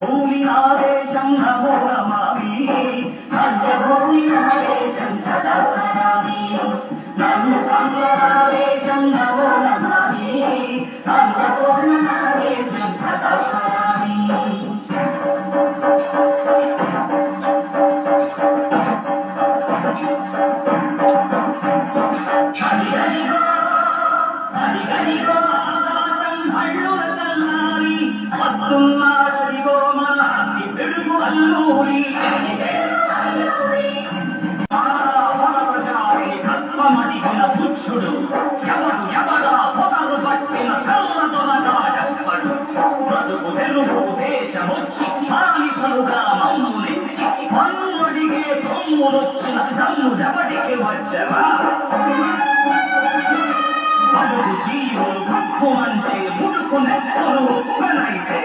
భూమి ఆదేశం నమో నమామి. సత్యభూమి ఆదేశం సదా స్మరామి నన్ను సంప్రదాదేశం నమో నమామి. సర్వపూర్ణ ఆదేశం సదా స్మరామి హరిహరిగో హరిహరిగో ఆకాశం హళ్ళు తన్నారి వస్తున్నాడదిగో పురుషుడు ఎవడు ఎవడా పొగలు పట్టిన చల్లదొనగా ఎవ్వడు బ్రతుకు తెలుగు దేశమొచ్చి మానిసలుగా మమ్ము నెచ్చి మన్ను అడిగే కొమ్ములొచ్చిన దమ్ము ఎవడికి వచ్చవా అప్పుడు జీవులు కప్పుమంటే ముడుకు నెక్కలు ఉప్పెనైతే